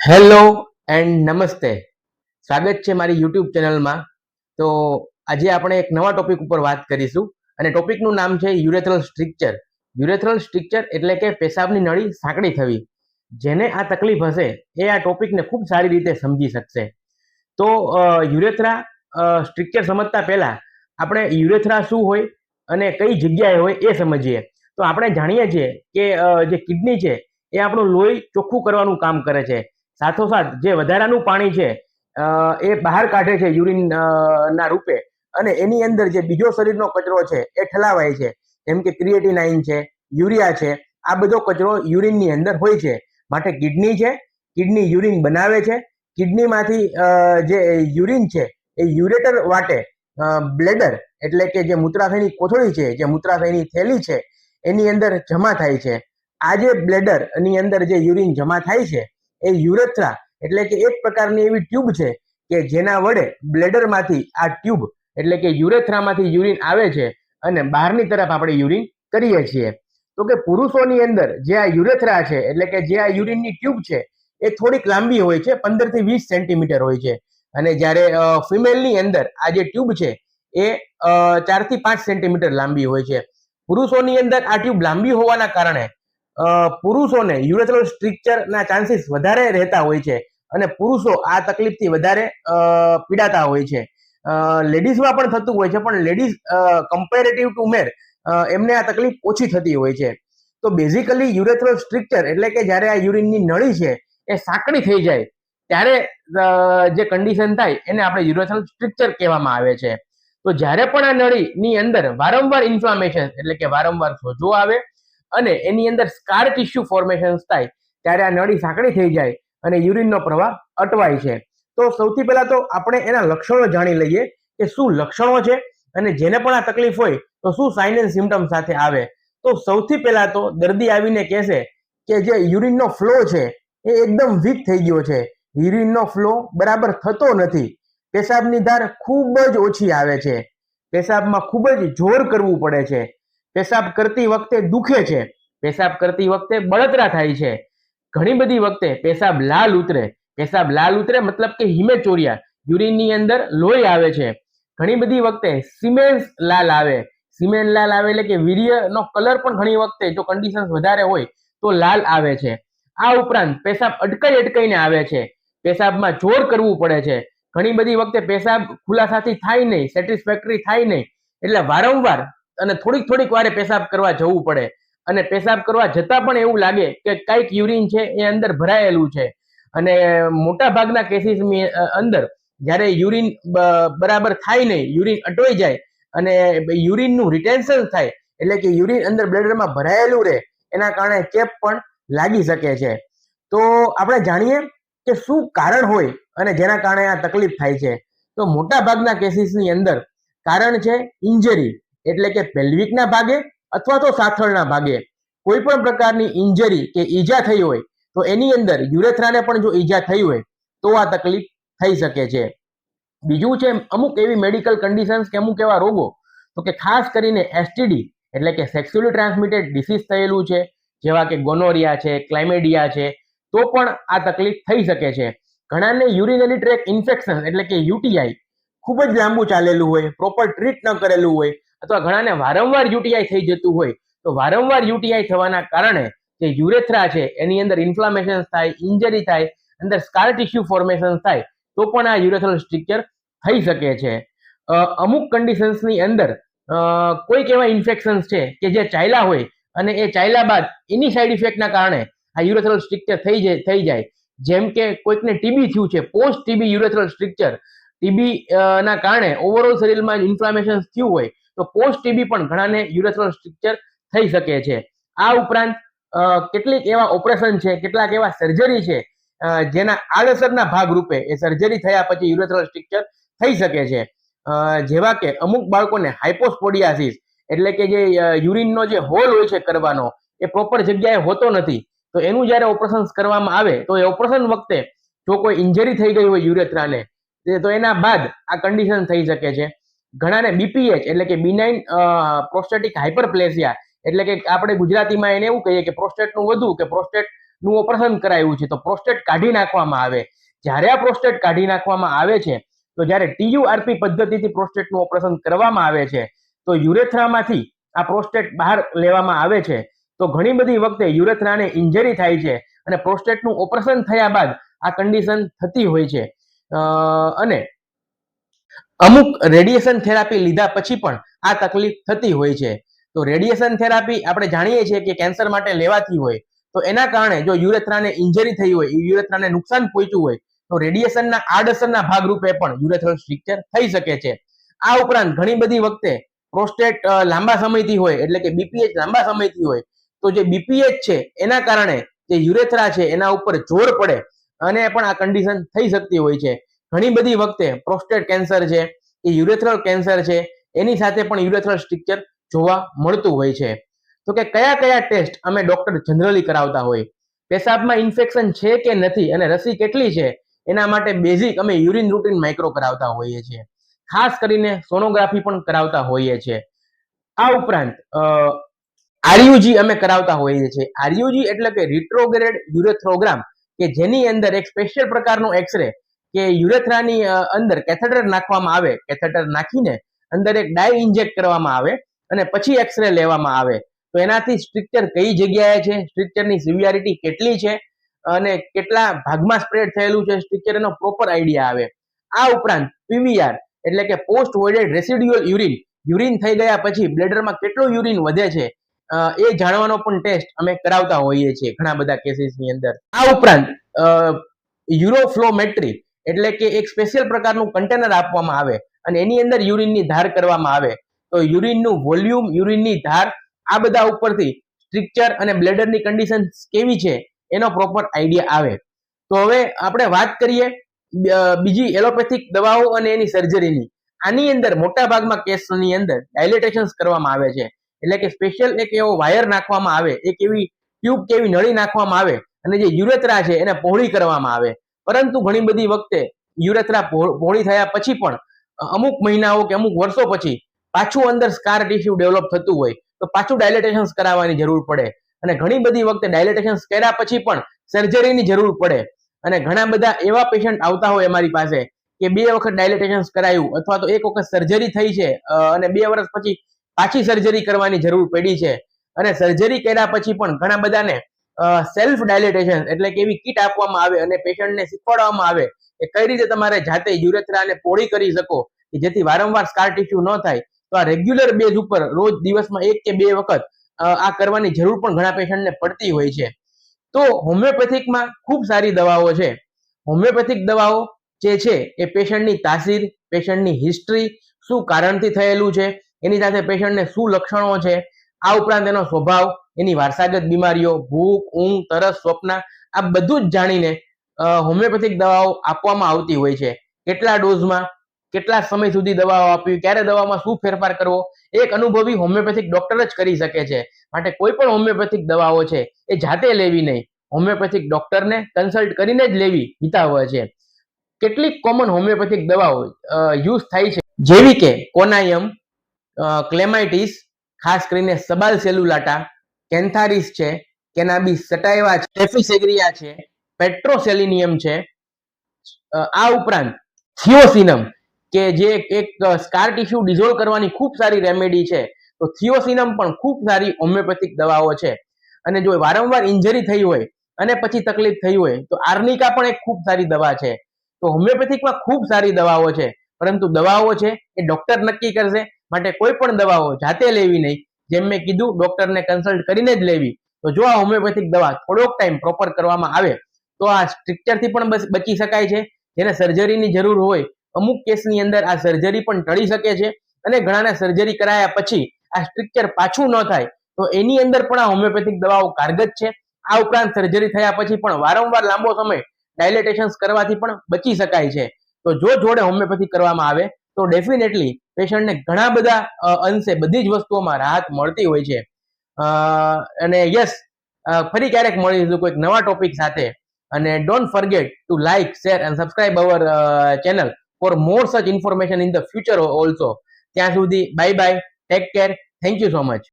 Hello and નમસ્તે સ્વાગત છે મારી યુટ્યુબ ચેનલમાં. તો આજે આપણે એક નવા ટોપિક ઉપર વાત કરીશું અને ટોપિકનું નામ છે યુરેથ્રલ સ્ટ્રિક્ચર યુરેથ્રલ સ્ટ્રિક્ચર એટલે કે પેશાબની નળી સાંકડી થવી. જેને આ તકલીફ હશે એ આ ટોપિકને ખૂબ સારી રીતે સમજી શકશે. તો યુરેથ્રા સ્ટ્રિક્ચર સમજતા પહેલાં આપણે યુરેથ્રા શું હોય અને કઈ જગ્યાએ હોય એ સમજીએ. તો આપણે જાણીએ છીએ કે જે કિડની છે એ આપણું લોહી ચોખ્ખું કરવાનું કામ કરે છે. સાથોસાથ જે વધારાનું પાણી છે એ બહાર કાઢે છે યુરિન ના રૂપે અને એની અંદર જે બીજો શરીરનો કચરો છે એ ઠલાવાય છે. જેમ કે ક્રિએટિનાઇન છે, યુરિયા છે, આ બધો કચરો યુરિનની અંદર હોય છે. માટે કિડની છે, કિડની યુરિન બનાવે છે. કિડનીમાંથી જે યુરિન છે એ યુરેટર વાટે બ્લેડર એટલે કે જે મૂત્રાશયની કોથળી છે, જે મૂત્રાશયની થેલી છે, એની અંદર જમા થાય છે. આ જે બ્લેડરની અંદર જે યુરિન જમા થાય છે એ યુરેથ્રા એટલે કે એક પ્રકારની એવી ટ્યુબ છે કે જેના વડે બ્લેડરમાંથી આ ટ્યુબ એટલે કે યુરેથ્રામાંથી યુરિન આવે છે અને બહારની તરફ આપણે યુરિન કરીએ છીએ. તો કે પુરુષોની અંદર જે આ યુરેથ્રા છે એટલે કે જે આ યુરિનની ટ્યુબ છે એ થોડીક લાંબી હોય છે, પંદરથી વીસ સેન્ટીમીટર હોય છે. અને જ્યારે ફિમેલની અંદર આ જે ટ્યુબ છે એ ચારથી પાંચ સેન્ટીમીટર લાંબી હોય છે. પુરુષોની અંદર આ ટ્યુબ લાંબી હોવાના કારણે પુરુષોને યુરેથ્રલ સ્ટ્રિક્ચરના ચાન્સીસ વધારે રહેતા હોય છે અને પુરુષો આ તકલીફથી વધારે પીડાતા હોય છે. લેડીઝમાં પણ થતું હોય છે, પણ લેડીઝ કમ્પેરેટિવ ટુ મેર એમને આ તકલીફ ઓછી થતી હોય છે. તો બેઝિકલી યુરેથ્રલ સ્ટ્રિક્ચર એટલે કે જ્યારે આ યુરિનની નળી છે, એ સાંકડી થઈ જાય, ત્યારે જે કન્ડિશન થાય એને આપણે યુરેથ્રલ સ્ટ્રિક્ચર કહેવામાં આવે છે. તો જ્યારે પણ આ નળીની અંદર વારંવાર ઇન્ફ્લામેશન એટલે કે વારંવાર સોજો આવે અને એની અંદર સ્કાર ટિશ્યુ ફોર્મેશન થાય, ત્યારે આ નળી સાંકડી થઈ જાય અને યુરિનનો પ્રવાહ અટવાય છે. તો સૌથી પહેલા તો આપણે એના લક્ષણો જાણી લઈએ કે શું લક્ષણો છે અને જેને પણ આ તકલીફ હોય તો શું સાઇન એન્ડ સિમ્ટમ સાથે આવે. તો સૌથી પહેલા તો દર્દી આવીને કહેશે કે જે યુરિનનો ફ્લો છે એ એકદમ વીક થઈ ગયો છે. યુરિનનો ફ્લો બરાબર થતો નથી. પેશાબની ધાર ખૂબ જ ઓછી આવે છે. પેશાબમાં ખૂબ જ જોર કરવું પડે છે. પેશાબ કરતી વખતે દુખે છે. પેશાબ કરતી વખતે બળતરા થાય છે. ઘણી બધી વખતે પેશાબ લાલ ઉતરે. પેશાબ લાલ ઉતરે મતલબ કે હિમેચોરિયા યુરિનની અંદર લોહી આવે છે. ઘણી બધી વખતે સિમેન્સ લાલ આવે. સિમેન્ટ લાલ આવે એટલે કે વીર્યનો કલર પણ ઘણી વખતે જો કન્ડિશન વધારે હોય તો લાલ આવે છે. આ ઉપરાંત પેશાબ અટકાઈ અટકાઈને આવે છે. પેશાબમાં જોર કરવું પડે છે. ઘણી બધી વખતે પેશાબ ખુલાસાથી થાય નહીં સેટિસ્ફેક્ટરી થાય નહીં. એટલે વારંવાર અને થોડીક થોડીક વારે પેશાબ કરવા જવું પડે. અને પેશાબ કરવા જતાં પણ એવું લાગે કે કંઈક યુરિન છે, એ અંદર ભરાયેલું છે. અને મોટા ભાગના કેસીસની અંદર જ્યારે યુરિન બરાબર થાય નહીં, યુરિન અટવાઈ જાય અને યુરિનનું રિટેન્શન થાય એટલે કે યુરિન અંદર બ્લેડરમાં ભરાયેલું રહે, એના કારણે ચેપ પણ લાગી શકે છે. તો આપણે જાણીએ કે શું કારણ હોય અને જેના કારણે આ તકલીફ થાય છે. તો મોટા ભાગના કેસીસની અંદર કારણ છે ઇન્જરી એટલે કે પેલ્વિકના ભાગે અથવા તો સાથળના ભાગે. કોઈ પણ પ્રકારની ઇન્જરી કે ઈજા થઈ હોય, તો એની અંદર યુરેથ્રાને પણ જો ઈજા થઈ હોય, તો આ તકલીફ થઈ શકે છે. બીજું છે, અમુક એવી મેડિકલ કન્ડિશન્સ કે અમુક એવા રોગો, તો કે ખાસ કરીને એસટીડી એટલે કે સેક્સ્યુઅલી ટ્રાન્સમિટેડ ડિસીઝ થયેલું છે, જેવા કે ગોનોરિયા છે ક્લાઇમેડિયા છે, તો પણ આ તકલીફ થઈ શકે છે. ઘણાને યુરિનરી ટ્રેક ઇન્ફેક્શન એટલે કે યુટીઆઈ ખૂબ જ લાંબુ ચાલેલું હોય પ્રોપર ટ્રીટ ન કરેલું હોય અથવા ઘણાને વારંવાર યુટીઆઈ થઈ જતું હોય, તો વારંવાર યુટીઆઈ થવાના કારણે જે યુરેથ્રા છે, એની અંદર ઇન્ફ્લામેશન થાય ઇન્જરી થાય, અંદર સ્કાર ટિશ્યુ ફોર્મેશન થાય, તો પણ આ યુરેથ્રલ સ્ટ્રિક્ચર થઈ શકે છે. અમુક કન્ડિશન્સની અંદર કોઈક એવા ઇન્ફેક્શન્સ છે કે જે ચાલ્યા હોય અને એ ચાલ્યા બાદ એની સાઈડ ઇફેક્ટના કારણે આ યુરેથ્રલ સ્ટ્રિક્ચર થઈ જાય થઈ જાય. જેમ કે કોઈકને ટીબી થયું છે post TB urethral stricture TB ના કારણે ઓવરઓલ શરીરમાં ઇન્ફ્લામેશન થયું હોય તો પોસ્ટ ટીબી પણ ઘણાને યુરેથ્રલ સ્ટ્રક્ચર થઈ શકે છે. આ ઉપરાંત કેટલીક એવા ઓપરેશન છે, કેટલાક એવા સર્જરી છે જેના આડઅસરના ભાગરૂપે એ સર્જરી થયા પછી યુરેથ્રલ સ્ટ્રક્ચર થઈ શકે છે. જેવા કે અમુક બાળકોને હાઇપોસ્પોડિયાસિસ એટલે કે જે યુરિનનો જે હોલ હોય છે કરવાનો, એ પ્રોપર જગ્યાએ હોતો નથી. તો એનું જ્યારે ઓપરેશન કરવામાં આવે, તો એ ઓપરેશન વખતે જો કોઈ ઇન્જરી થઈ ગઈ હોય યુરેથ્રાને તો એના બાદ આ કન્ડિશન થઈ શકે છે. ઘણાને બીપીએચ એટલે કે બિનાઇન પ્રોસ્ટેટિક હાઇપરપ્લેસિયા એટલે કે આપણે ગુજરાતીમાં એને એવું કહીએ કે પ્રોસ્ટેટનું વધુ કે પ્રોસ્ટેટનું ઓપરેશન કરાયું છે. તો પ્રોસ્ટેટ કાઢી નાખવામાં આવે. જ્યારે આ પ્રોસ્ટેટ કાઢી નાખવામાં આવે છે, તો જ્યારે ટીયુઆરપી પદ્ધતિથી પ્રોસ્ટેટનું ઓપરેશન કરવામાં આવે છે, તો યુરેથ્રામાંથી આ પ્રોસ્ટેટ બહાર લેવામાં આવે છે. તો ઘણી બધી વખતે યુરેથ્રાને ઇન્જરી થાય છે અને પ્રોસ્ટેટનું ઓપરેશન થયા બાદ આ કન્ડિશન થતી હોય છે. અને અમુક રેડિયેશન થેરાપી લીધા પછી પણ આ તકલીફ થતી હોય છે. તો રેડિયેશન થેરાપી આપણે જાણીએ છીએ કે કેન્સર માટે લેવાતી હોય. તો એના કારણે જો યુરેથ્રાને ઇન્જરી થઈ હોય યુરેથ્રાને નુકસાન પહોંચ્યું હોય, તો રેડિયેશનના આડઅસરના ભાગરૂપે પણ યુરેથ્રલ સ્ટ્રક્ચર થઈ શકે છે. આ ઉપરાંત ઘણી બધી વખતે પ્રોસ્ટેટ લાંબા સમયથી હોય, એટલે કે બીપીએચ લાંબા સમયથી હોય, તો જે બીપીએચ છે, એના કારણે જે યુરેથ્રા છે, એના ઉપર જોર પડે અને પણ આ કન્ડિશન થઈ શકતી હોય છે. ઘણી બધી વખતે પ્રોસ્ટેટ કેન્સર છે, એ યુરેથ્રલ કેન્સર છે, એની સાથે પણ યુરેથ્રલ સ્ટ્રક્ચર જોવા મળતું હોય છે. તો કે કયા કયા ટેસ્ટ અમે ડોક્ટર જનરલી કરાવતા હોય? પેશાબમાં ઇન્ફેક્શન છે કે નથી અને રસી કેટલી છે? એના માટે બેઝિક અમે યુરિન રૂટીન માઇક્રો કરાવતા હોઈએ છીએ. ખાસ કરીને સોનોગ્રાફી પણ કરાવતા હોઈએ છીએ. આ ઉપરાંત આરયુજી અમે કરાવતા હોઈએ છીએ. આરયુજી એટલે કે રિટ્રોગ્રેડ યુરેથ્રોગ્રામ કે જેની અંદર એક સ્પેશિયલ પ્રકારનો એક્સરે કે યુરેથ્રાની અંદર કેથેટર નાખવામાં આવે કેથેટર નાખીને અંદર એક ડાય ઇન્જેક્ટ કરવામાં આવે અને પછી એક્સરે લેવામાં આવે. તો એનાથી સ્ટ્રિક્ચર કઈ જગ્યાએ છે? સ્ટ્રિક્ચરની સિવિયારિટી કેટલી છે? અને કેટલા ભાગમાં સ્પ્રેડ થયેલું છે સ્ટ્રિક્ચર? એનો પ્રોપર આઈડિયા આવે. આ ઉપરાંત પીવીઆર એટલે કે post voided residual urine. Urine થઈ ગયા પછી બ્લેડરમાં કેટલું યુરિન વધે છે? એ જાણવાનો પણ ટેસ્ટ અમે કરાવતા હોઈએ છીએ ઘણા બધા કેસીસની અંદર. આ ઉપરાંત યુરોફ્લોમેટ્રી એટલે કે એક સ્પેશિયલ પ્રકારનું કન્ટેનર આપવામાં આવે અને એની અંદર યુરિનની ધાર કરવામાં આવે. તો યુરિનનું વોલ્યુમ યુરિનની ધાર આ બધા ઉપરથી સ્ટ્રક્ચર અને બ્લેડરની કન્ડિશન કેવી છે એનો પ્રોપર આઈડિયા આવે. તો હવે આપણે વાત કરીએ બીજી એલોપેથિક દવાઓ અને એની સર્જરીની આની અંદર મોટા ભાગમાં કેસની અંદર ડાયલેટેશન્સ કરવામાં આવે છે. એટલે કે સ્પેશિયલ એક એવો વાયર નાખવામાં આવે, એક એવી ટ્યુબ કે એવી નળી નાખવામાં આવે અને જે યુરેત્રા છે એને પહોળી કરવામાં આવે. પરંતુ ઘણી બધી વખતે યુરેથ્રા પહોળ- થયા પછી પણ અમુક મહિનાઓ કે અમુક વર્ષો પછી પાછું અંદર સ્કાર ટિશ્યુ ડેવલપ થતું હોય, તો પાછું ડાયલેટેશન્સ કરાવવાની જરૂર પડે. અને ઘણી બધી વખતે ડાયલેટેશન્સ કર્યા પછી પણ સર્જરીની જરૂર પડે. અને ઘણા બધા એવા પેશન્ટ આવતા હોય અમારી પાસે કે બે વખત ડાયલેટેશન્સ કરાયું અથવા તો એક વખત સર્જરી થઈ છે અને બે વર્ષ પછી પાછી સર્જરી કરવાની જરૂર પડી છે. અને સર્જરી કર્યા પછી પણ ઘણા બધાને સેલ્ફ ડાયલેટેશન એટલે કે એવી કીટ આપવામાં આવે અને પેશન્ટને શીખવાડવામાં આવે કે કઈ રીતે તમારે જાતે યુરેથ્રાને પોળી કરી શકો? કે જેથી વારંવાર સ્કાર ટિશ્યુ ન થાય. તો આ રેગ્યુલર બેઝ ઉપર રોજ દિવસમાં એક કે બે વખત આ કરવાની જરૂર પણ ઘણા પેશન્ટને પડતી હોય છે. તો હોમિયોપેથિકમાં ખૂબ સારી દવાઓ છે. હોમિયોપેથિક દવાઓ જે છે, એ પેશન્ટની તાસીર, પેશન્ટની હિસ્ટ્રી શું કારણથી થયેલું છે, એની સાથે પેશન્ટને શું લક્ષણો છે આ ઉપરાંત એનો સ્વભાવ, એની વારસાગત બીમારીઓ, ભૂખ, ઊંઘ, તરસ, સ્વપ્ન, આ બધું જ જાણીને હોમિયોપેથિક દવાઓ આપવામાં આવતી હોય છે. કેટલા ડોઝમાં, કેટલા સમય સુધી દવાઓ આપવી, ક્યારે દવામાં શું ફેરફાર કરવો, એક અનુભવી હોમિયોપેથિક ડોક્ટર જ કરી શકે છે. માટે કોઈ પણ હોમિયોપેથિક દવાઓ છે, એ જાતે લેવી નહીં. હોમિયોપેથિક ડોક્ટરને કન્સલ્ટ કરીને જ લેવી, હિતાવહ છે. કેટલીક કોમન હોમિયોપેથિક દવાઓ યુઝ થાય છે. જેવી કે કોનાયમ ક્લેમાઇટિસ ખાસ કરીને સબાલ સેલ્યુલાટા કેન્થારિસ છે કેનાબિસ સટાઇવા છે ટેફિસેગ્રિયા છે, પેટ્રોસેલિનિયમ છે આ ઉપરાંત થિયોસિનમ, કે જે એક સ્કાર ટિશ્યુ ડિઝોલ્વ કરવાની ખૂબ સારી રેમેડી છે, તો થિયોસિનમ પણ ખૂબ સારી હોમિયોપેથિક દવાઓ છે. અને જો વારંવાર ઇન્જરી થઈ હોય અને પછી તકલીફ થઈ હોય, તો આર્નિકા પણ એક ખૂબ સારી દવા છે. તો હોમિયોપેથિકમાં ખૂબ સારી દવાઓ છે, પરંતુ દવાઓ છે એ ડોક્ટર નક્કી કરશે માટે કોઈ પણ દવાઓ જાતે લેવી નહીં. જેમ મેં કીધું, ડોક્ટરને કન્સલ્ટ કરીને જ લેવી. તો જો આ હોમિયોપેથિક દવા થોડોક ટાઈમ પ્રોપર કરવામાં આવે, તો આ સ્ટ્રક્ચરથી પણ બચી શકાય છે. જેને સર્જરીની જરૂર હોય, અમુક કેસની અંદર આ સર્જરી પણ ટળી શકે છે. અને ઘણાને સર્જરી કરાયા પછી આ સ્ટ્રક્ચર પાછું ન થાય, તો એની અંદર પણ આ હોમિયોપેથિક દવાઓ કારગત છે. આ ઉપરાંત સર્જરી થયા પછી પણ વારંવાર લાંબો સમય ડાયલેટેશન્સ કરવાથી પણ બચી શકાય છે. તો જો જોડે હોમિયોપેથિક કરવામાં આવે તો ડેફિનેટલી પેશન્ટને ઘણા બધા અંશે બધી જ વસ્તુઓમાં રાહત મળતી હોય છે. અને યસ ફરી ક્યારેક મળીશું કોઈક નવા ટોપિક સાથે. અને don't forget to like share and subscribe our channel for more such information in the future also ત્યાં સુધી bye bye take care thank you so much